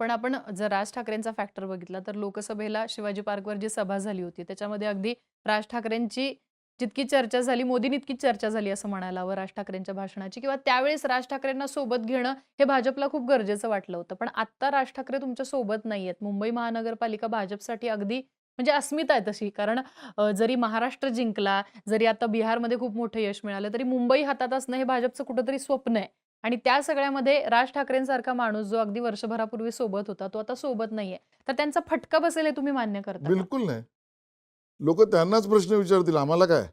पण आपण जर राज ठाकरेंचा फॅक्टर बघितला तर लोकसभेला शिवाजी पार्कवर जी सभा झाली होती त्याच्यामध्ये अगदी राज ठाकरेंची जितकी चर्चा झाली मोदींनी इतकी चर्चा झाली असं म्हणायला हवं राज ठाकरेंच्या भाषणाची. किंवा त्यावेळेस राज ठाकरेंना सोबत घेणं हे भाजपला खूप गरजेचं वाटलं होतं. पण आता राज ठाकरे तुमच्यासोबत नाहीयेत मुंबई महानगरपालिका भाजपसाठी अगदी म्हणजे अस्मिता आहे तशी. कारण जरी महाराष्ट्र जिंकला जरी आता बिहारमध्ये खूप मोठं यश मिळालं तरी मुंबई हातात असणं हे भाजपचं कुठंतरी स्वप्न आहे. आणि त्या सगळ्यामध्ये राज ठाकरेंसारखा माणूस जो अगदी वर्षभरापूर्वी सोबत होता तो आता सोबत नाहीये. तर त्यांचा फटका बसेल हे तुम्ही मान्य करता बिलकुल नाही. लोक त्यांनाच प्रश्न विचारतील आम्हाला काय?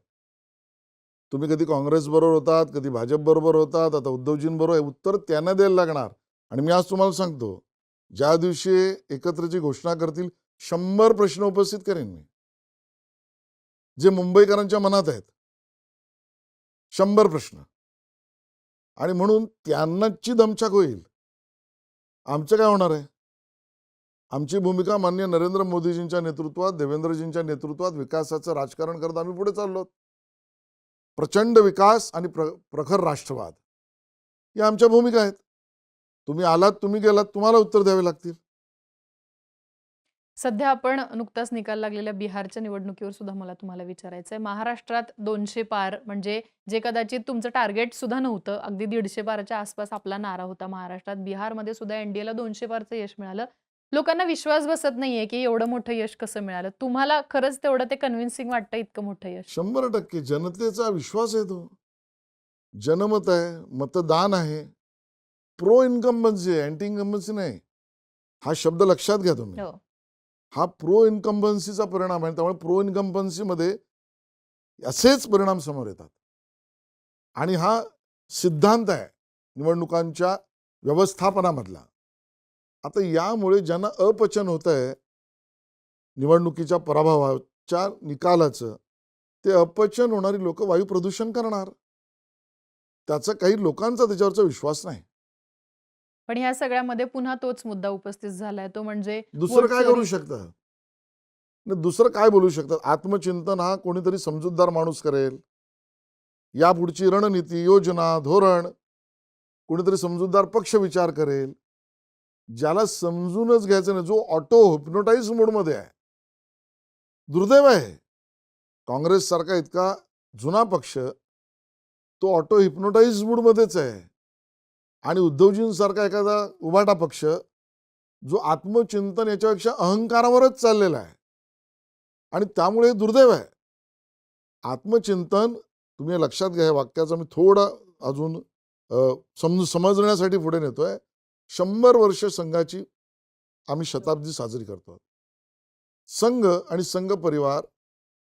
तुम्ही कधी काँग्रेस बरोबर होतात कधी भाजप बरोबर होतात आता उद्धवजींबरोबर आहे उत्तर त्यांना द्यायला लागणार. आणि मी आज तुम्हाला सांगतो ज्या दिवशी एकत्रची घोषणा करतील शंभर प्रश्न उपस्थित करेन मी. जे मुंबईकरांच्या मनात आहेत. शंभर प्रश्न. आणि म्हणून त्यांनाची दमछाक होईल. आमचं काय होणार आहे? आमची भूमिका मान्य नरेंद्र मोदीजींच्या नेतृत्वात देवेंद्रजींच्या नेतृत्वात विकासाचं राजकारण करत आम्ही पुढे चाललो प्रचंड विकास आणि प्र प्रखर राष्ट्रवाद. या आमच्या भूमिका आहेत. तुम्ही आलात तुम्ही गेलात तुम्हाला उत्तर द्यावे लागतील. सध्या आपण नुकताच निकाल लागलेल्या बिहारच्या निवडणुकीवर सुद्धा मला तुम्हाला विचारायचं आहे महाराष्ट्रात दोनशे पार म्हणजे जे कदाचित तुमचं टार्गेट सुद्धा नव्हतं अगदी दीडशे पारच्या आसपास आपला नारा होता महाराष्ट्रात. बिहारमध्ये सुद्धा एनडीएला दोनशे पारचं यश मिळालं. लोकांना विश्वास बसत नाहीये की एवढं मोठं यश कसं मिळालं. तुम्हाला खरंच तेवढं ते कन्व्हिन्सिंग वाटतं इतकं मोठं यश? शंभर टक्के. जनतेचा विश्वास आहे तो. जनमत आहे मतदान आहे. प्रो इन्कम्बन्सी अँटी इन्कम्बन्सी नाही. हा शब्द लक्षात घ्या तुम्ही. हा प्रो इन्कम्बन्सीचा परिणाम आहे. त्यामुळे प्रो इन्कम्बन्सीमध्ये असेच परिणाम समोर येतात. आणि हा सिद्धांत आहे निवडणुकांच्या व्यवस्थापनामधला. आता यामुळे ज्यांना अपचन होत आहे निवडणुकीच्या पराभवाच्या निकालाचं ते अपचन होणारी लोक वायू प्रदूषण करणार. त्याचा काही लोकांचा त्याच्यावरचा विश्वास नाही. पण ह्या सगळ्यामध्ये पुन्हा तोच मुद्दा उपस्थित झालाय. तो म्हणजे दुसरं काय करू नाही, दुसरं काय बोलू शकतात आत्मचिंतन हा कोणीतरी समजूतदार माणूस करेल. यापुढची रणनीती योजना धोरण कोणीतरी समजूतदार पक्ष विचार करेल. ज्याला समजूनच घ्यायचं नाही जो ऑटो हिप्नोटाईज मोडमध्ये आहे. दुर्दैव आहे. काँग्रेस सारखा इतका जुना पक्ष तो ऑटो हिप्नोटाईज मूडमध्येच आहे. आणि उद्धवजींसारखा एखादा उभाटा पक्ष जो आत्मचिंतन याच्यापेक्षा अहंकारावरच चाललेला आहे. आणि त्यामुळे दुर्दैव आहे. आत्मचिंतन तुम्ही लक्षात घ्या वाक्याचं मी थोडं अजून समज समजण्यासाठी पुढे नेतोय. शंभर वर्ष संघाची आम्ही शताब्दी साजरी करतो संघ आणि संघ परिवार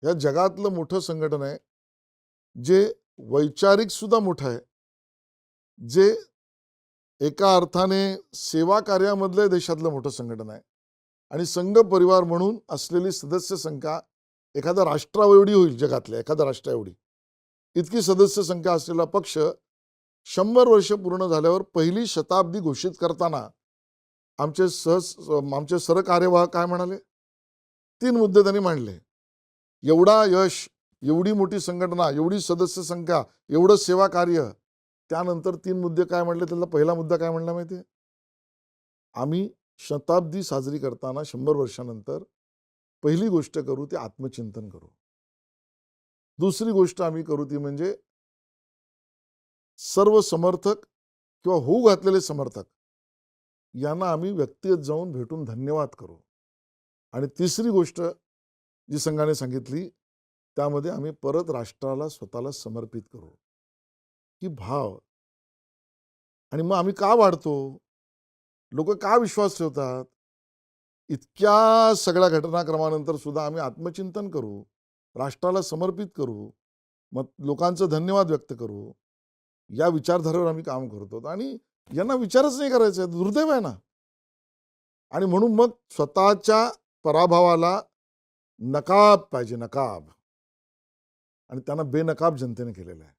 या जगातलं मोठं संघटन आहे जे वैचारिक सुद्धा मोठं आहे. जे एका अर्थाने सेवा कार्यामधलं देशातलं मोठं संघटन आहे. आणि संघ परिवार म्हणून असलेली सदस्य संख्या एखाद्या राष्ट्राएवढी होईल जगातल्या एखाद्या राष्ट्राएवढी इतकी सदस्य संख्या असलेला पक्ष शंभर वर्ष पूर्ण झाल्यावर पहिली शताब्दी घोषित करताना आमचे सहज आमचे सरकार्यवाह काय म्हणाले? तीन मुद्दे त्यांनी मांडले. एवढा यश एवढी मोठी संघटना एवढी सदस्य संख्या एवढं सेवा कार्य त्यानंतर तीन मुद्दे काय म्हणले त्यातला पहिला मुद्दा काय म्हणला माहितीये? आम्ही शताब्दी साजरी करताना शंभर वर्षानंतर पहिली गोष्ट करू ते आत्मचिंतन करू. दुसरी गोष्ट आम्ही करू ती म्हणजे सर्व समर्थक किंवा होऊ घातलेले समर्थक यांना आम्ही व्यक्तिगत जाऊन भेटून धन्यवाद करू. आणि तिसरी गोष्ट जी संघाने सांगितली त्यामध्ये आम्ही परत राष्ट्राला स्वतःला समर्पित करू. की भाव. आणि मग आम्ही का वाढतो? लोक का विश्वास ठेवतात? इतक्या सगळ्या घटनाक्रमानंतर सुद्धा आम्ही आत्मचिंतन करू राष्ट्राला समर्पित करू मग लोकांचं धन्यवाद व्यक्त करू या विचारधारेवर आम्ही काम करतो. आणि यांना विचारच नाही करायचा आहे दुर्दैव आहे ना. आणि म्हणून मग स्वतःच्या पराभवाला नकाब पाहिजे नकाब. आणि त्यांना बेनकाब जनतेने केलेला आहे.